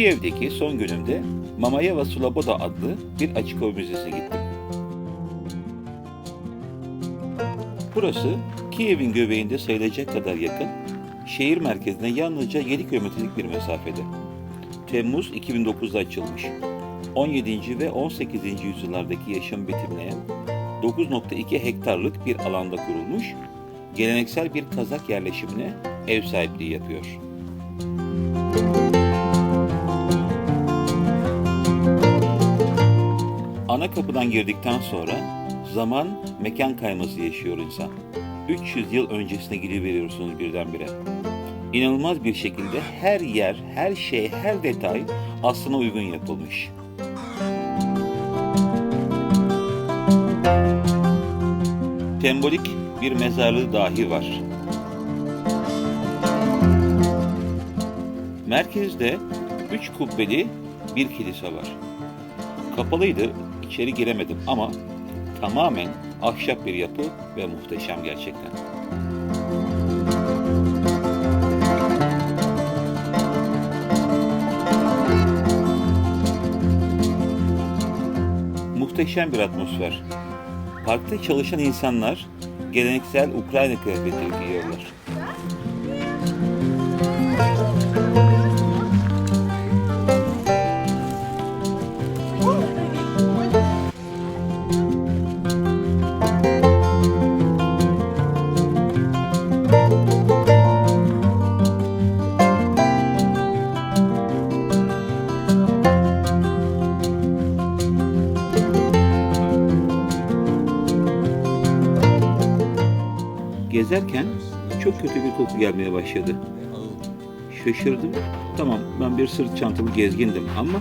Kiev'deki son günümde Mamayeva Sloboda adlı bir açık hava müzesine gittim. Burası Kiev'in göbeğinde sayılacak kadar yakın, şehir merkezine yalnızca 7 kilometrelik bir mesafede. Temmuz 2009'da açılmış. 17. ve 18. yüzyıllardaki yaşamı betimleyen 9.2 hektarlık bir alanda kurulmuş, geleneksel bir Kazak yerleşimine ev sahipliği yapıyor. Ana kapıdan girdikten sonra zaman mekan kayması yaşıyor insan. 300 yıl öncesine gidiveriyorsunuz birdenbire. İnanılmaz bir şekilde her yer, her şey, her detay aslına uygun yapılmış. Sembolik bir mezarlığı dahi var. Merkezde üç kubbeli bir kilise var. Kapalıydı, içeri giremedim ama tamamen ahşap bir yapı ve muhteşem gerçekten. Muhteşem bir atmosfer. Parkta çalışan insanlar geleneksel Ukrayna kıyafetleri giyiyorlar. Gezerken çok kötü bir koku gelmeye başladı. Şaşırdım. Tamam ben bir sırt çantalı gezgindim ama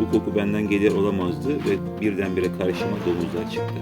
bu koku benden gelir olamazdı ve birdenbire karşıma domuzlar çıktı.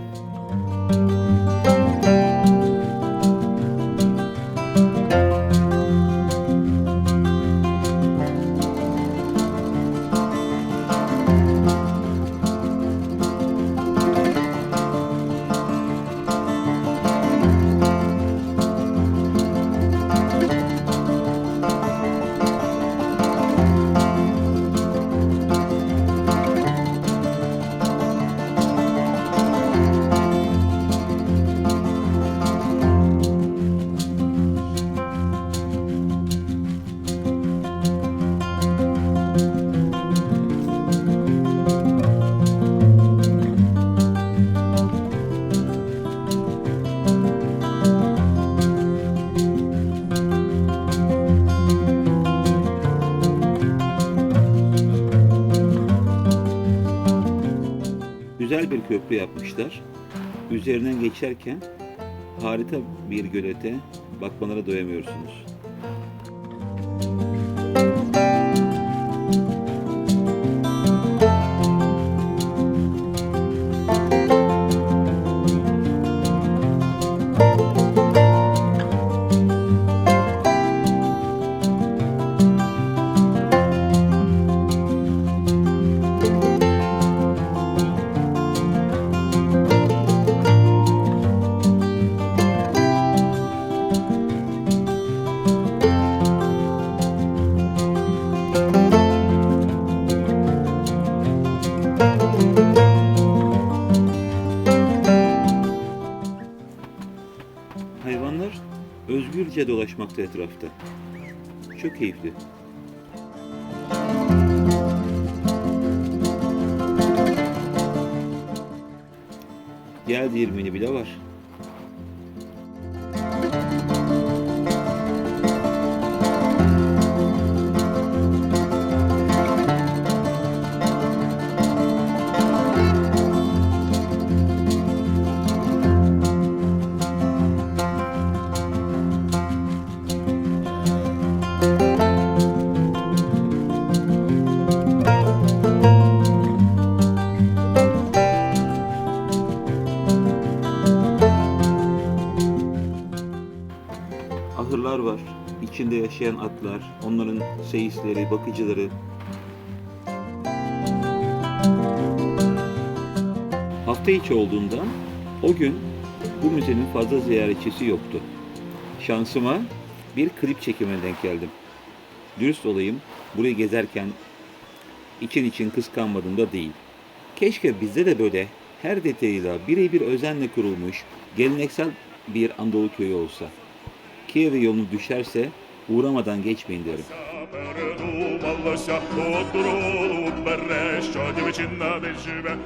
Köprü yapmışlar. Üzerinden geçerken harika bir gölete bakmalara doyamıyorsunuz. Hayvanlar özgürce dolaşmakta etrafta. Çok keyifli. Yel değirmeni bile var. Ahırlar var. İçinde yaşayan atlar, onların seyisleri, bakıcıları. Hafta içi olduğundan o gün bu müzenin fazla ziyaretçisi yoktu. Şansıma bir klip çekimine denk geldim. Dürüst olayım, burayı gezerken için için kıskanmadım da değil. Keşke bizde de böyle her detayıyla birebir özenle kurulmuş geleneksel bir Anadolu köyü olsa. Kiev'e yolunu düşerse uğramadan geçmeyin derim. Передумалося, от дорогу бере, що дівчина не живе.